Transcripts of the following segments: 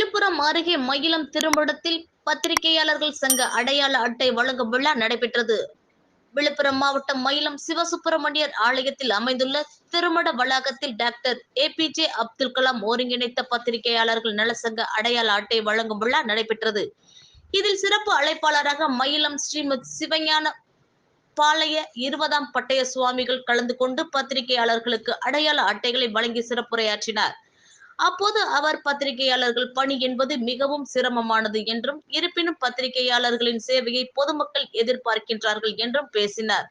விழுப்புரம் அருகே மயிலம் திருமடத்தில் பத்திரிகையாளர்கள் சங்க அடையாள அட்டை வழங்கும் விழா நடைபெற்றது. விழுப்புரம் மாவட்டம் மயிலம் சிவசுப்பிரமணியர் ஆலயத்தில் அமைந்துள்ள திருமட வளாகத்தில் doctor A P J Abdul Kalam ஒருங்கிணைத்த பத்திரிகையாளர்கள் நலசங்க அடையாள அட்டை வழங்கும் விழா நடைபெற்றது. இதில் சிறப்பு அழைப்பாளராக மயிலம் ஸ்ரீமத் சிவஞான பாளைய இருபதாம் பட்டய சுவாமிகள் கலந்து கொண்டு பத்திரிகையாளர்களுக்கு அடையாள அட்டைகளை வழங்கி சிறப்புரையாற்றினார். அப்போது அவர் பத்திரிகையாளர்கள் பணி என்பது மிகவும் சிரமமானது என்றும் இருப்பினும் பத்திரிகையாளர்களின் சேவையை பொதுமக்கள் எதிர்பார்க்கின்றார்கள் என்றும் பேசினார்.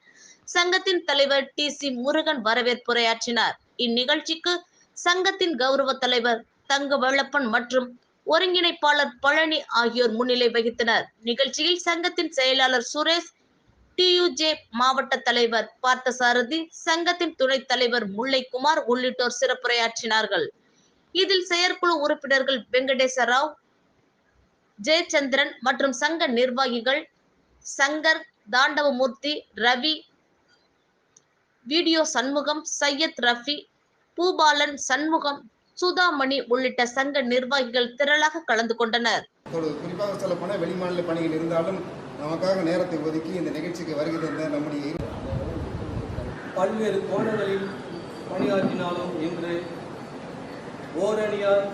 சங்கத்தின் தலைவர் டி. சி. முருகன் வரவேற்புரையாற்றினார். இந்நிகழ்ச்சிக்கு சங்கத்தின் கௌரவ தலைவர் தங்க வெள்ளப்பன் மற்றும் ஒருங்கிணைப்பாளர் பழனி ஆகியோர் முன்னிலை வகித்தனர். நிகழ்ச்சியில் சங்கத்தின் செயலாளர் சுரேஷ் டியூஜே மாவட்ட தலைவர் பார்த்தசாரதி சங்கத்தின் துணைத் தலைவர் முல்லைக்குமார் உள்ளிட்டோர் சிறப்புரையாற்றினார்கள். இதில் செயற்குழு உறுப்பினர்கள் வெங்கடேச ராவ் ஜெயச்சந்திரன் மற்றும் சங்க நிர்வாகிகள் சங்கர் தாண்டவமூர்த்தி ரவி வீடியோ சண்முகம் சையத் ரஃபி பூபாலன் சண்முகம் சுதாமணி உள்ளிட்ட சங்க நிர்வாகிகள் திரளாக கலந்து கொண்டனர். குறிப்பாக சொல்லப்போனால் வெளிமாநில பணிகள் இருந்தாலும் நமக்காக நேரத்தை ஒதுக்கி இந்த நிகழ்ச்சிக்கு வருகை தந்த நம்முடைய பல்வேறு கோணங்களில் பணியாற்றினாலும் இன்று ஓர் ஓரணியார்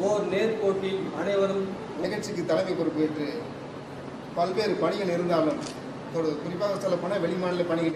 ஓர் நேர்கோட்டில் அனைவரும் நிகழ்ச்சிக்கு தலைமை பொறுப்பேற்று பல்வேறு பணிகள் இருந்தாலும் இப்பொழுது குறிப்பாக சொல்லப்போனால் வெளிமாநில பணிகள்